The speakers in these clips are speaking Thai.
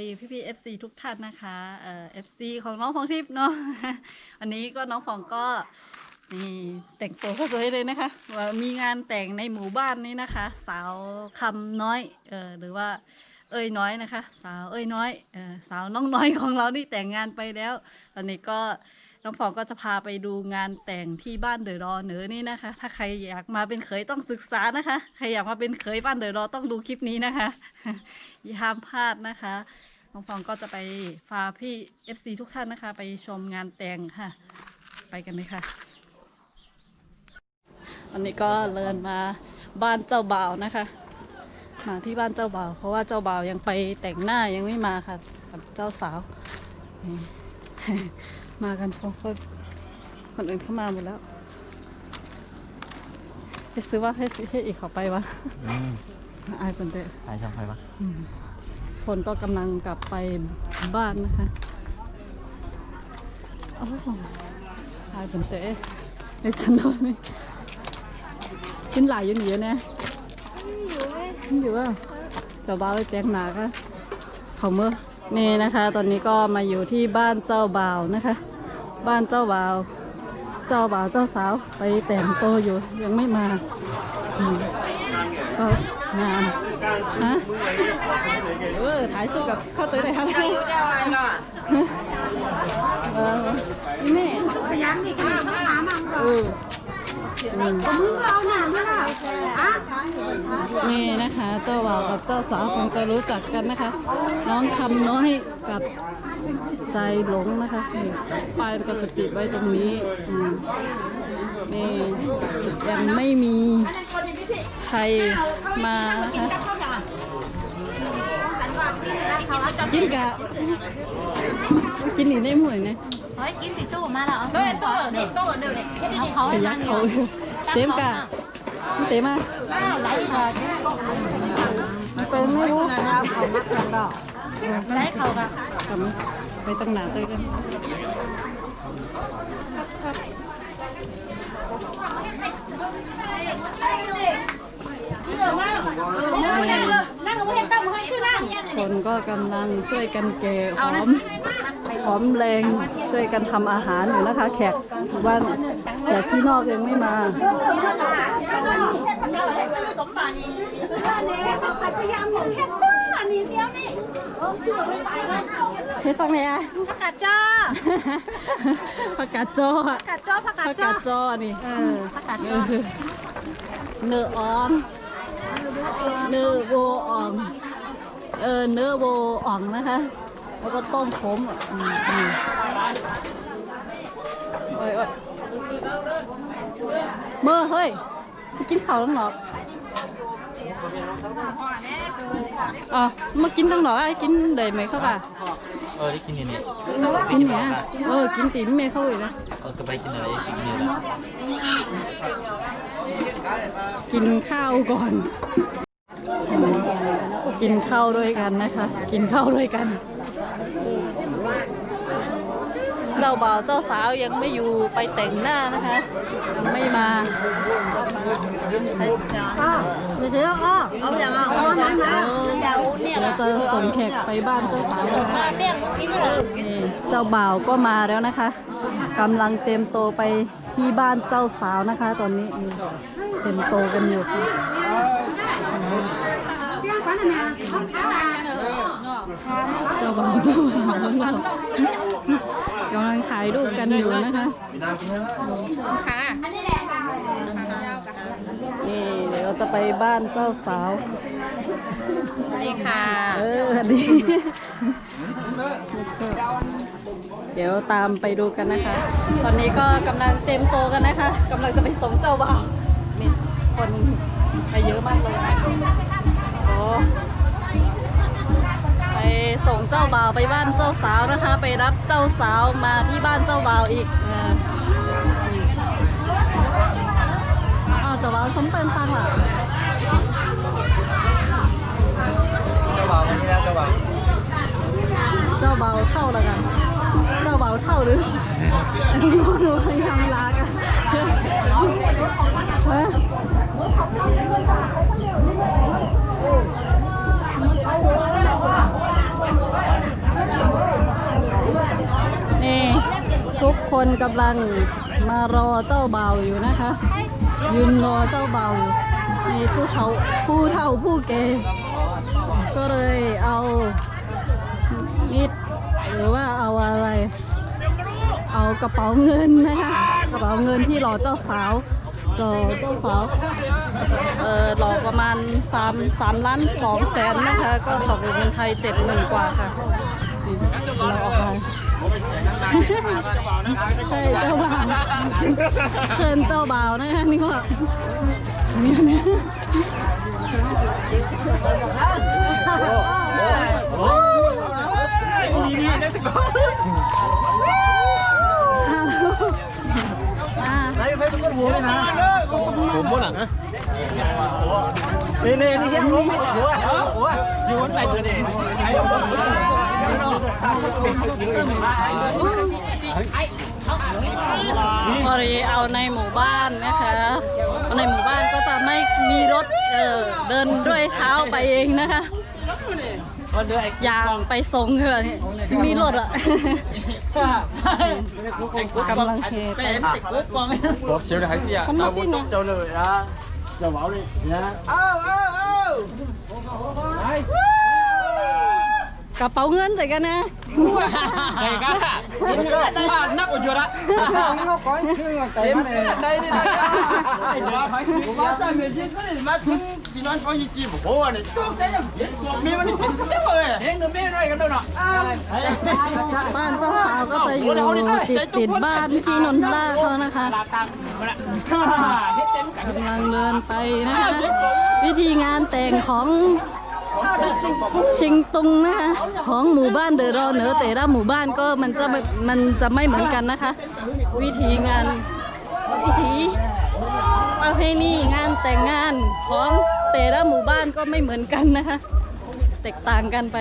ดีพี่พี่เอฟซีทุกท่านนะคะเอ่อฟซีของน้องฟองทิพย์เนาะวันนี้ก็น้องฟองก็นี่แต่งตัวสวยๆเลยนะคะว่ามีงานแต่งในหมู่บ้านนี้นะคะ สาวคำน้อยเออหรือว่าเอ้ยน้อยนะคะ สาวเอ้ยน้อยเออสาวน้องน้อยของเรานี่แต่งงานไปแล้ว ตอนนี้ก็น้องฟองก็จะพาไปดูงานแต่งที่บ้านเดอะรอเหนือนี่นะคะ ถ้าใครอยากมาเป็นเขยต้องศึกษานะคะ ใครอยากมาเป็นเขยบ้านเดอะรอต้องดูคลิปนี้นะคะอย่าห้ามพลาดนะคะ น้องฟองก็จะไปพาพี่ FC ทุกท่านนะคะ ไปชมงานแต่งค่ะ ไปกันเลยค่ะ วันนี้ก็เลินมาบ้านเจ้าบ่าวนะคะ มาที่บ้านเจ้าบ่าว เพราะว่าเจ้าบ่าวยังไปแต่งหน้ายังไม่มาค่ะกับเจ้าสาวนี่มากันสองคนคนอื่นเข้ามาหมดแล้วไปซื้อว่าให้ให้อีกเขาไปวะอืมอายคนเตะหายช่างไฟปะอืม คนก็กำลังกลับไปบ้านนะคะโอ้หายคนเตะในจันโดนนี่กินหลายอยู่หนีเนี่ยอยู่ว่าเจ้าบ่าวไปแจ้งหนาค่ะเขาเมื่อนี่นะคะ ตอนนี้ก็มาอยู่ที่บ้านเจ้าบ่าวนะคะ บ้านเจ้าบ่าว เจ้าบ่าวเจ้าสาวไปแต่งตัวอยู่ยังไม่มาอืม ก็งานฮะเออถ่ายสุดกับเข้าใจได้ทั้งอายุเท่าไรเนาะเออแม่ขยันอีกมามามาเอออืมมึงเราเนี่ยนี่ล่ะอะนี่นะคะ เจ้าบ่าวกับเจ้าสาวคงจะรู้จักกันนะคะ น้องคำน้อยกับใจหลงนะคะป้ายก็จะติดไว้ตรงนี้อืม นี่ยังไม่มีใครมานะคะกินกะกินหนีได้หมวยนะเฮ้ยกินติดตู้มาแล้วเฮ้ยตู้เนี่ยตู้เดี๋ยวเนี่ยเอาเขาขยักเขาเต็มกะเต็มมาไหลค่ะเป็นไม่รู้เอาเขามาเกินดอกไหลเขากะทำไปตั้งหนาเตยกัน คนก็กำลังช่วยกันเกะหอมหอมแรงช่วยกันทำอาหารอยู่นะคะ แขกบ้านแขกที่นอกยังไม่มาพยายามมึงเฮ็ดตู้ อันนี้เดียวนี่เออตู้ไม่ไปนะเฮ้ยสังเนี่ยผักกาดจ้าผักกาดจอผักกาดจ้าผักกาดผักจ้ากาดจอนี่เออผักกาดจ้าเนื้ออ่อนเนื้อโบอ่องเออเนื้อโบอ่องนะคะ แล้วก็ต้มขมอะอืมอืมโอ้ยโอ้ยเมื่อเฮ้ยไปกินข้าวตั้งหรอก อ๋อมากินตั้งหรอกไอ้กินเดยไหมเข้าป่ะเออได้กินเนี่ยกินเนี่ยเออกินตีนเมย์เข้าเลยนะเออก็ไปกินอะไรกินเนี่ยแหละกินข้าวก่อน กินข้าวด้วยกันนะคะ กินข้าวด้วยกัน เจ้าบ่าวเจ้าสาวยังไม่อยู่ไปแต่งหน้านะคะยังไม่มา เดี๋ยวอ้อเอาอย่างอะเอาอาหารมาเดี๋ยวเนี่ยเราจะส่งแขกไปบ้านเจ้าสาวแล้วค่ะนี่เจ้าบ่าวก็มาแล้วนะคะกำลังเต็มโตวไปที่บ้านเจ้าสาวนะคะ ตอนนี้นี่เต็มโตวกันอยู่ค่ะเที่ยงกันนะแม่เจ้าบ่าวเจ้าบ่าวของเรากำลังถ่ายรูปกันอยู่นะคะค่ะ นี่เดี๋ยวจะไปบ้านเจ้าสาว สวัสดีค่ะเออดีเดี๋ยวตามไปดูกันนะคะ ตอนนี้ก็กำลังเต็มโตกันนะคะกำลังจะไปส่งเจ้าบ่าวนี่คนไปเยอะมากเลยโอ้ไปส่งเจ้าบ่าวไปบ้านเจ้าสาวนะคะ ไปรับเจ้าสาวมาที่บ้านเจ้าบ่าวอีก จのとは손ส้มเป็จ้าบ่าวคนนี้นะเจ้าบ่าเจ้าเบาเท่าแล้วกัน เจ้าเบาเท่าหรืออันนี้รู้ยังามลากันเฮ้ยนี่ ทุกคนกำลังมารอเจ้าเบาวอยู่นะคะ ยืนรอเจ้าเบามีผู้เขาผู้เฒ่าผู้แก่ก็เลยเอามีดหรือว่าเอาอะไร เอากระเป๋าเงินนะคะกระเป๋าเงินที่รอเจ้าสาวรอเจ้าสาวเออรอประมาณ3 3ล้าน2แสนนะคะ ก็ตกเป็นเงินไทย7หมื่นกว่าค่ะเราออกมา ใช่เจ้าบ่าวเชิญเจ้าบ่าวนะคะนี่ก็เนี่ยเนี่ยอ่าไหนไปเป็นคนหัวเลยนะผมบนอะนี่นี่ที่เห็นผมหัวหัวอยู่บนไหนตัวนี้พ อดีเอาในหมู่บ้านนะคะเอาในหมู่บ้านก็จะไม่มีรถเออเดินด้วยเท้าไปเองนะคะมันเดือดยางไปส่งเลยนี่มีรถอะกำลังเทไปบอกเชียวได้ที่อะขนมที่ไหนเจ้าเลยอะเจ้าเบาเลยนะกระเป๋าเงินใส่ กันนะใครกันมันก็บ้านนักกว่าอยู่ละเต็มได้ดิว่าไปว่าจะมีชิ้นก็ได้มาถึงที่นอนเขาจีบโอ้เนี่ยจ้องแต่ยังบอกมีมันเจ้าเลยเห็นเงินไม่ไรกันด้วยเนาะบ้านเจ้าสาวก็จะอยู่ติดติดบ้านพี่นนท์ล่าเขานะคะกำลังเดินไปนะคะ วิธีงานแต่งของ ชิงตุงนะคะของหมู่บ้านเดอรอเนอแต่ละหมู่บ้านก็มันจะม่มันจะไม่เหมือนกันนะคะ วิธีงานวิธีประเพณีงานแต่งงานของแต่ละหมู่บ้านก็ไม่เหมือนกันนะคะ แตกต่างกันไป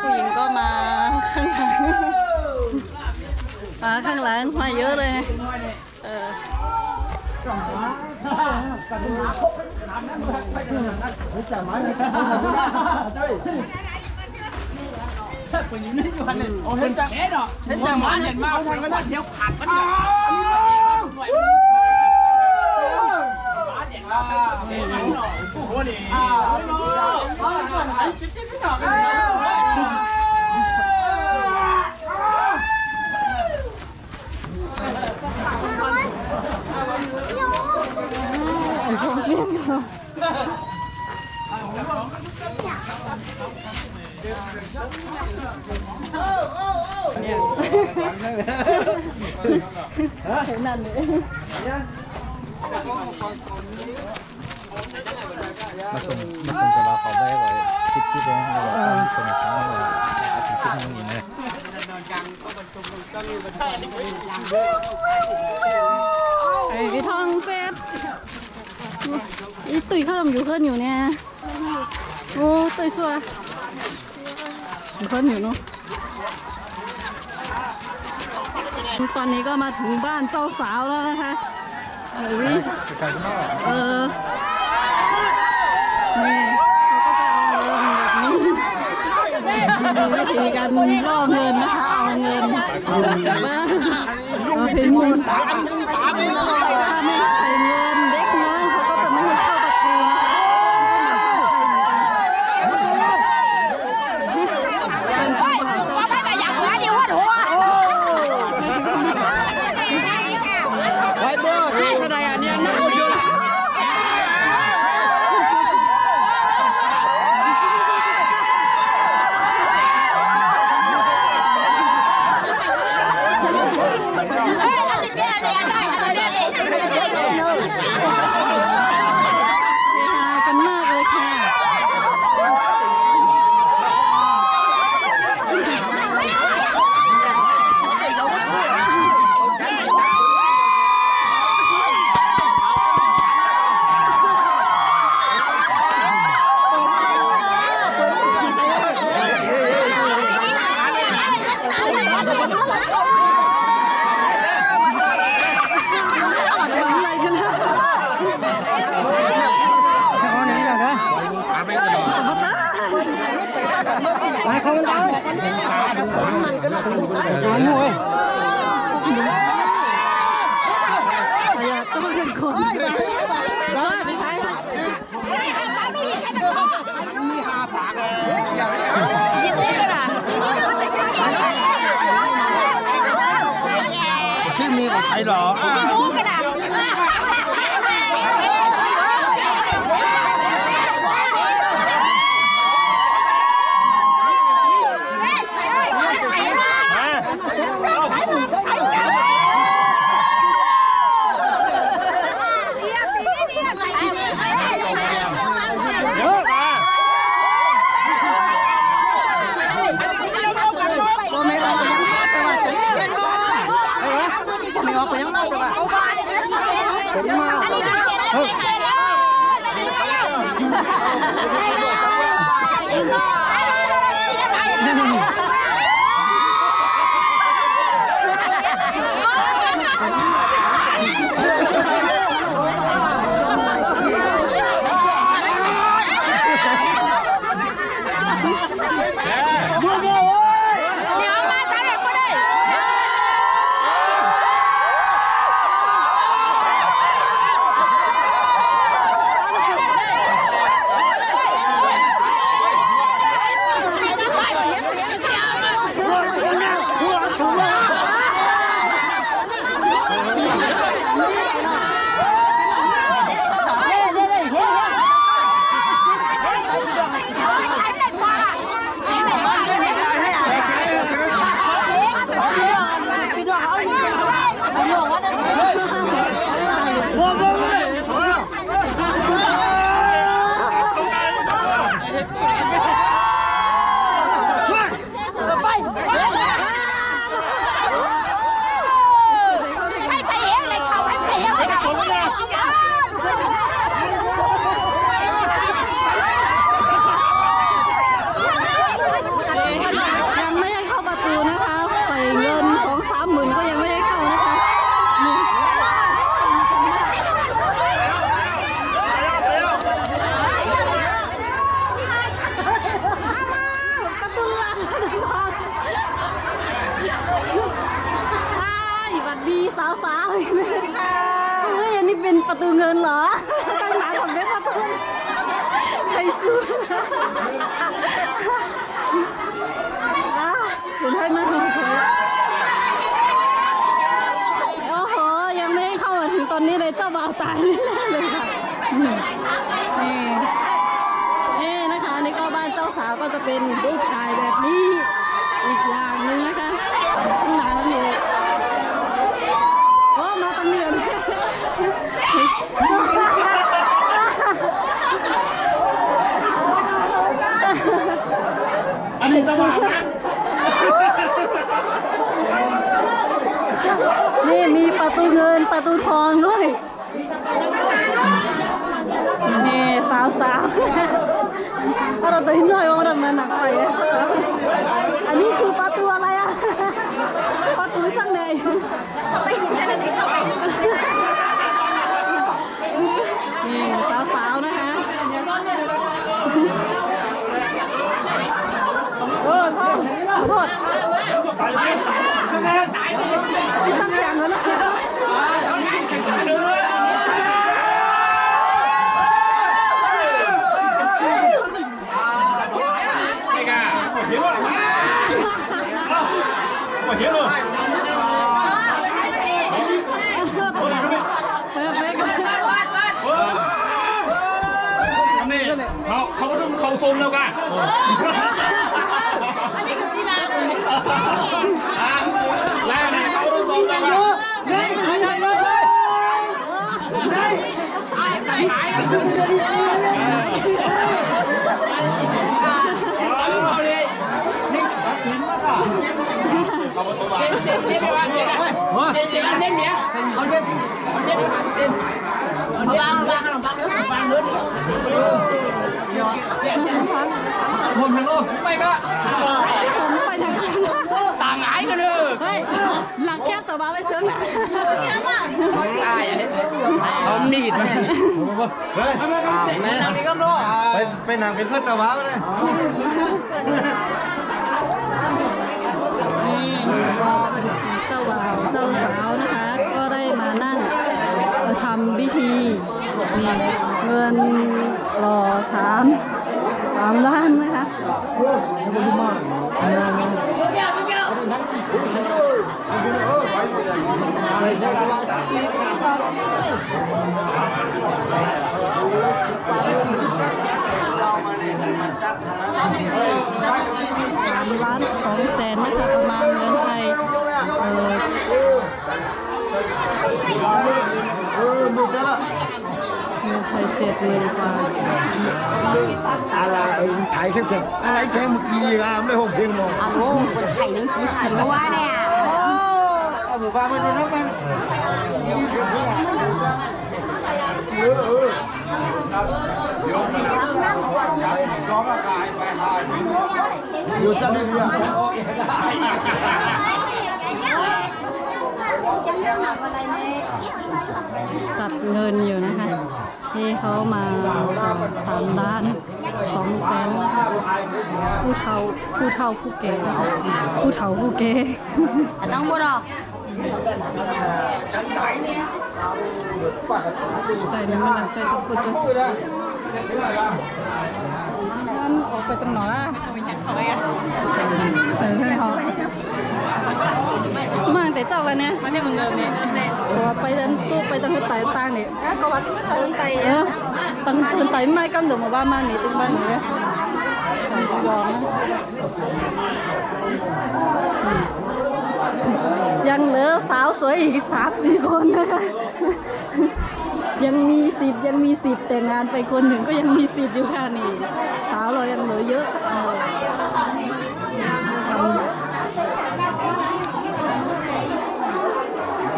ผู้หญิงก็มาข้างหลังมาข้างหลังมาเยอะเลย นะเออไอ้พวกเลี้ยงเขาเนี่ยเห็ นั่นเลยมาส่งมาส่งกับเราเขาได้เลยคิดคิดเลยให้เราตามที่ส่งเขาเลยเอาถึงคิดให้มันเลยไอ้พี่ทองเฟสอีตุ๋ยเขาทำอยู่เพื่อนอยู่เนี่ยโอ้ตุ๋ยชัวร์อยู่เพื่อนอยู่เนาะ ตอนนี้ก็มาถึงบ้านเจ้าสาวแล้วนะคะเฮ้ยใส่ข้าวเออนี่เขาก็จะเอาเงินแบบนี้มีวิธีการล่อเงินนะคะเอาเงินมาเอาเป็น 手 ผมมา เออาวสาวเห็นไหมเฮ้ยนี่เป็นประตูเงินเหรอขนางหลังผมได้ประตูไฮซูเห็นให้มาโอ้โห ยังไม่ได้เข้ามาถึงตอนนี้เลยเจ้าบ่าวตายแน่เลยค่ะนี่นี่นะคะนี่ก็บ้านเจ้าสาวก็จะเป็นรูปถ่ายแบบนี้ อีกอย่างนึงนะคะข้างหลังนี่ ชนทางโลกไม่ก็ สมไปทางตัางหายกันเลย เฮ้ยหลัง บาไปเสริายอเอามีดมาเฮ้นางนี่ก็รอไปไปนางเป็นเพื่อนเจ้าบ้าเลยเจ้าบ่าวเจ้าสาวนะคะ ก็ได้มานั่งทำพิธีเงินรอสามสามล้านนะคะ สามล้านสองแสนนะคะประมาณเงินไทยเออเงินไทยเจ็ดหมื่นกว่อะไรถ่ยแค่อะไรแค่เมื่อกี้อะไม่หกเพียงมองอ๋อไข่ยังกี่สิบว่าเนี่ยือว่ามันนักมัเป็นอยู่จะได้เรียนจัดเงินอยู่นะคะที่เขามาสามล้านสองแสนนะคะผู้เฒ่าผู้เฒ่าผู้เก๋ผู้เฒ่าผู้เก๋ต้องบุรอ ใจนี้มันหนักใจทุกคนจะงั้นออกไปตรงไหนล่ะใจให้เขาสมัยแต่เจ้ากันเนี่ยมันนี่มึงเดิมเนี่ยไปดันตู้ไปตั้งแต่ไต่ตั้งเนี่ยก็ว่าก็จะลงไตเออตั้งคืนไต่ไม่กำเดิมมาบ้านมาหนีตรงบ้านหนีเนี่ยใส่กองนะ ยังเหลือสาวสวยอีกสามสี่คนนะคะ ยังมีสิทธิ์ยังมีสิทธิ์แต่งงานไปคนหนึ่งก็ยังมีสิทธิ์อยู่ค่ะนี่ สาวเรายังเหลือเยอะ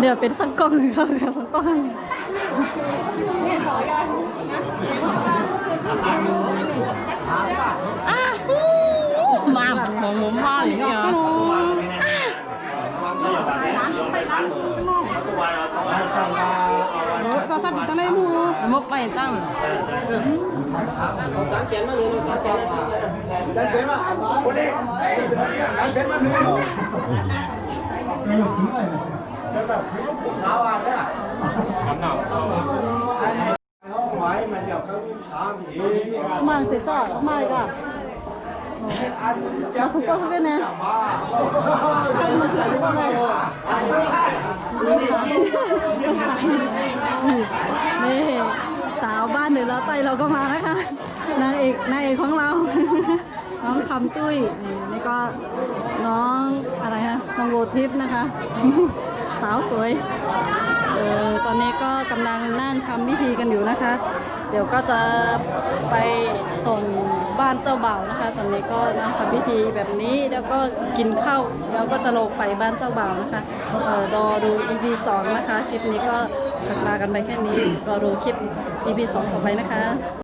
เดี๋ยวเป็นสักกล้องหนึ่งเขาเดี๋ยวสักกล้องสมาร์ทของผมมากเลยอะ ตัวสับอยู่ตรงไหนมูมุ กไปตั้งจันเป็นมาคนเอกจันเป็นมาหนึ่งหรอจะแบบคือลูกขาวอะเนี่ยห้องไว้มันเดี๋ยวเขาช้าผีมาเสร็จก็มาอีกอะมาสุกก็สุกเนี่ยมา สาวบ้านเหนือแล้วไตเราก็มานะคะนางเอกนางเอกของเรา น้องคำตุ้ยนี่ก็น้องอะไรฮะน้องโบทิพนะคะ สาวสวยเออตอนนี้ก็กำลังนั่งทำพิธีกันอยู่นะคะ เดี๋ยวก็จะไปส่ง บ้านเจ้าบ่าวนะคะ ตอนนี้ก็นะทำพิธีแบบนี้แล้วก็กินข้าวแล้วก็จะลงไปบ้านเจ้าบ่าวนะคะเออรอดู EP 2 นะคะ คลิปนี้ก็ถักลากันไปแค่นี้ รอดูคลิป EP 2 ต่อไปนะคะ